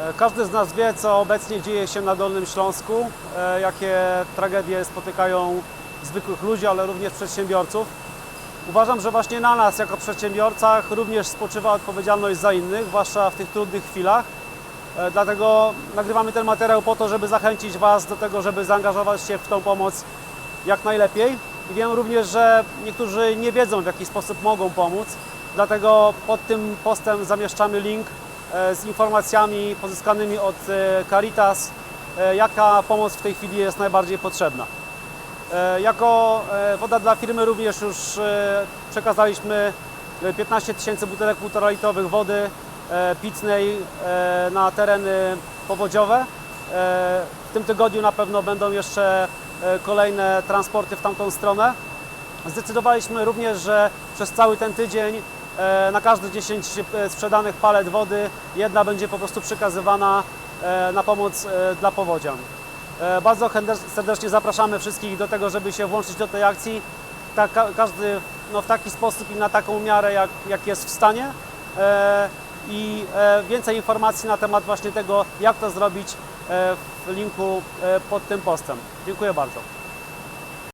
E, Każdy z nas wie, co obecnie dzieje się na Dolnym Śląsku, e, jakie tragedie spotykają zwykłych ludzi, ale również przedsiębiorców. Uważam, że właśnie na nas, jako przedsiębiorcach, również spoczywa odpowiedzialność za innych, zwłaszcza w tych trudnych chwilach. E, Dlatego nagrywamy ten materiał po to, żeby zachęcić Was do tego, żeby zaangażować się w tą pomoc jak najlepiej. I wiem również, że niektórzy nie wiedzą, w jaki sposób mogą pomóc. Dlatego pod tym postem zamieszczamy link z informacjami pozyskanymi od e, Caritas, e, jaka pomoc w tej chwili jest najbardziej potrzebna. E, Jako e, woda dla firmy również już e, przekazaliśmy e, 15 tysięcy butelek 1,5 litrowych wody e, pitnej e, na tereny powodziowe. E, W tym tygodniu na pewno będą jeszcze e, kolejne transporty w tamtą stronę. Zdecydowaliśmy również, że przez cały ten tydzień e, na każde 10 e, sprzedanych palet wody jedna będzie po prostu przekazywana e, na pomoc e, dla powodzian. E, Bardzo serdecznie zapraszamy wszystkich do tego, żeby się włączyć do tej akcji. Ka- każdy no, w taki sposób i na taką miarę, jak, jak jest w stanie. E, I e, więcej informacji na temat właśnie tego, jak to zrobić e, w linku e, pod tym postem. Dziękuję bardzo.